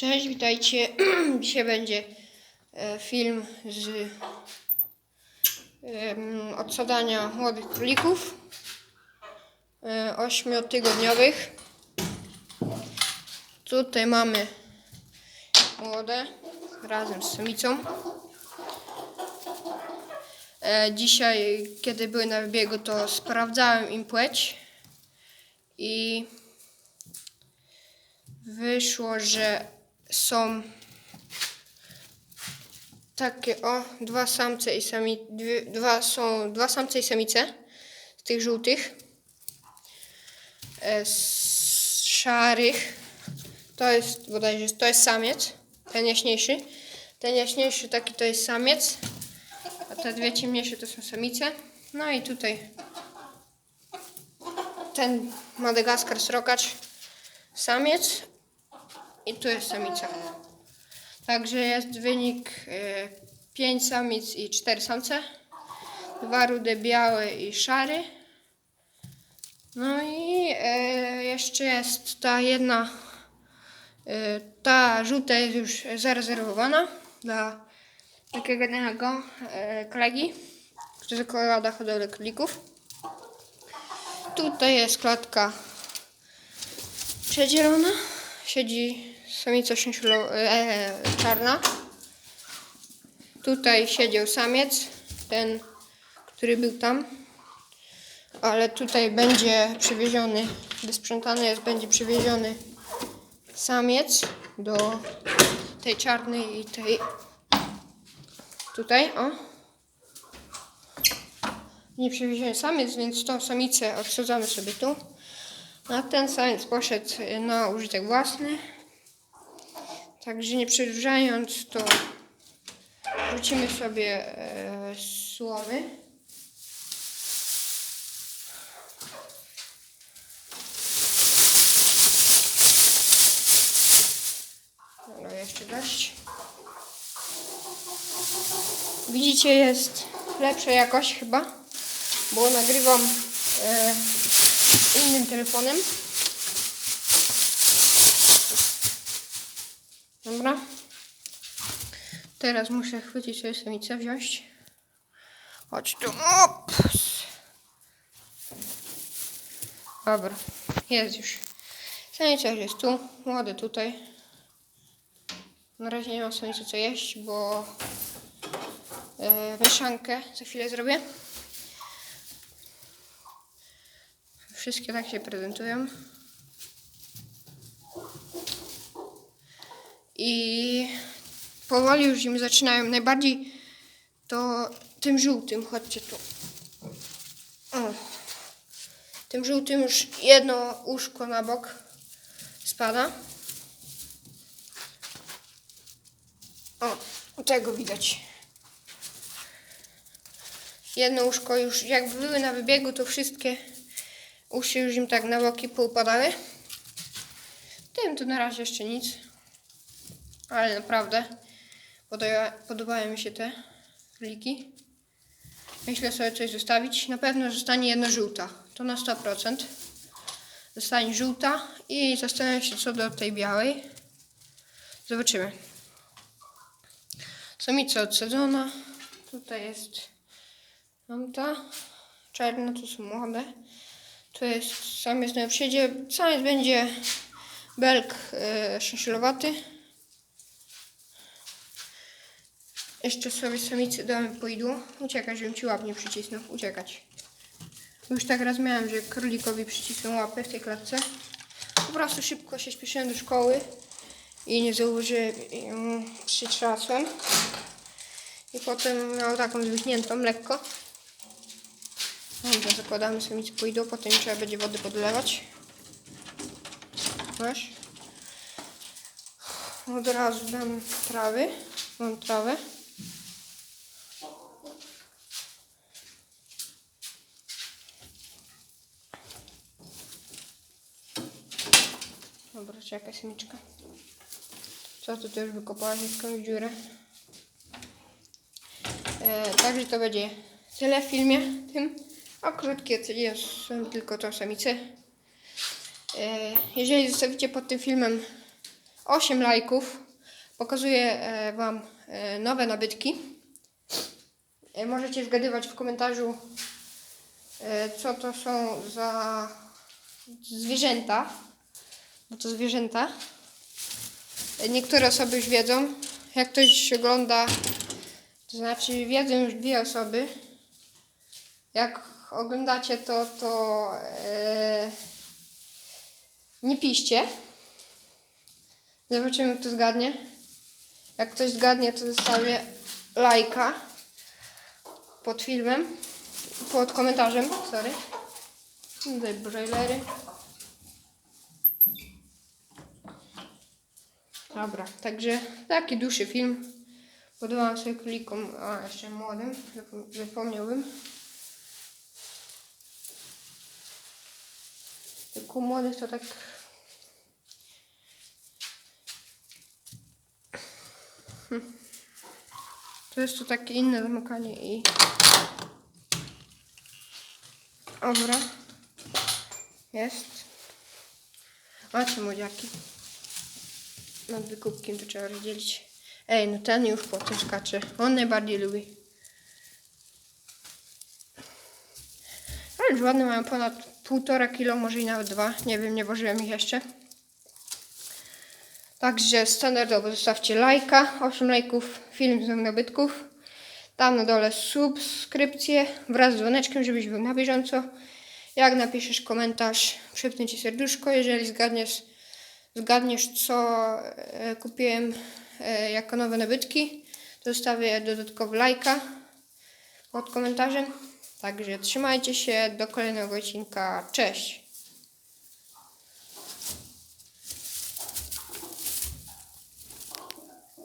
Cześć, witajcie. Dzisiaj będzie e, film z odsadzania młodych królików e, ośmiotygodniowych. Tutaj mamy młode razem z samicą. E, Dzisiaj, kiedy były na wybiegu, to sprawdzałem im płeć i wyszło, że są takie o, dwa samce i sami, dwie, dwa są dwa samce i samice z tych żółtych. E, z szarych to jest bodajże to jest samiec, ten jaśniejszy. Ten jaśniejszy taki to jest samiec, a te dwie ciemniejsze to są samice. No i tutaj ten Madagaskar srokacz samiec i tu jest samica. Także jest wynik 5 samic i 4 samce. Dwa rude białe i szary. No i e, jeszcze jest ta jedna, e, ta żółta jest już zarezerwowana dla takiego jednego kolegi, który zakłada hodowlę królików. Tutaj jest klatka przedzielona. Siedzi samica szczęślo, e, czarna. Tutaj siedział samiec, ten, który był tam. Ale tutaj będzie przywieziony, wysprzątany jest, będzie przywieziony samiec do tej czarnej i tej tutaj, o. Nie przywieziony samiec, więc tą samicę odsadzamy sobie tu. A ten samiec poszedł na użytek własny. Także nie przedłużając, to wrzucimy sobie e, słomy. Dobra, jeszcze deszcz. Widzicie, jest lepsza jakość chyba, bo nagrywam e, innym telefonem. Dobra. Teraz muszę chwycić samicę, wziąć. Chodź tu. Ops. Dobra, jest już. Samica jest tu, młody tutaj. Na razie nie ma samicy co jeść, bo e, mieszankę za chwilę zrobię. Wszystkie tak się prezentują. I powoli już im zaczynają. Najbardziej to tym żółtym, chodźcie tu. O. Tym żółtym już jedno łóżko na bok spada. O, tego widać. Jedno łóżko już, jak były na wybiegu, to wszystkie uszy już im tak na boki poupadały. Tym to na razie jeszcze nic. Ale naprawdę podoba, podobają mi się te liki. Myślę sobie coś zostawić. Na pewno zostanie jedna żółta. To na 100%. Zostanie żółta i zastanawiam się co do tej białej. Zobaczymy. Samica odsadzona. Tutaj jest tamta. Czarna to są młode. To jest samiec na przedzie. Samiec będzie belk yy. Jeszcze sobie samicy damy po idło. Uciekać, żebym ci łap nie przycisnął. Uciekać. Już tak raz miałem, że królikowi przycisnął łapę w tej klatce. Po prostu szybko się śpieszyłem do szkoły i nie zauważyłem mu przytrzasłem. I potem miał taką zwichniętą lekko. Dobra, zakładamy samicy po idło, potem trzeba będzie wody podlewać. Masz? Od razu dam trawy. Mam trawę. Dobra, czekaj samiczka. Co tu też wykopałaś jakąś dziurę? E, także to będzie tyle w filmie tym. A krótkie są tylko tą samicę. E, jeżeli zostawicie pod tym filmem 8 lajków, pokazuję e, Wam e, nowe nabytki. E, Możecie zgadywać w komentarzu, co to są za zwierzęta, bo to zwierzęta. Niektóre osoby już wiedzą. Jak ktoś ogląda, to znaczy wiedzą już dwie osoby. Jak oglądacie to, to e, nie piszcie. Zobaczymy, kto zgadnie. Jak ktoś zgadnie, to zostawię lajka pod filmem, pod komentarzem, sorry. Tutaj broilery. Dobra, także taki dłuższy film. Podobałam sobie królikom, a jeszcze młodym, zapom- zapomniałbym. Tylko młodych to tak To jest tu takie inne zamykanie i... Dobra. Jest. Macie młodziaki. Nad wykupkiem to trzeba rozdzielić. Ej, no ten już po tym skacze. On najbardziej lubi. Ale ładne mają ponad półtora kilo, może i nawet dwa. Nie wiem, nie ważyłem ich jeszcze. Także standardowo zostawcie lajka, 8 lajków, film z nabytków. Tam na dole subskrypcję wraz z dzwoneczkiem, żebyś był na bieżąco. Jak napiszesz komentarz, przypnę Ci serduszko. Jeżeli zgadniesz, zgadniesz co e, kupiłem e, jako nowe nabytki, to zostawię dodatkowy lajka pod komentarzem. Także trzymajcie się, do kolejnego odcinka. Cześć!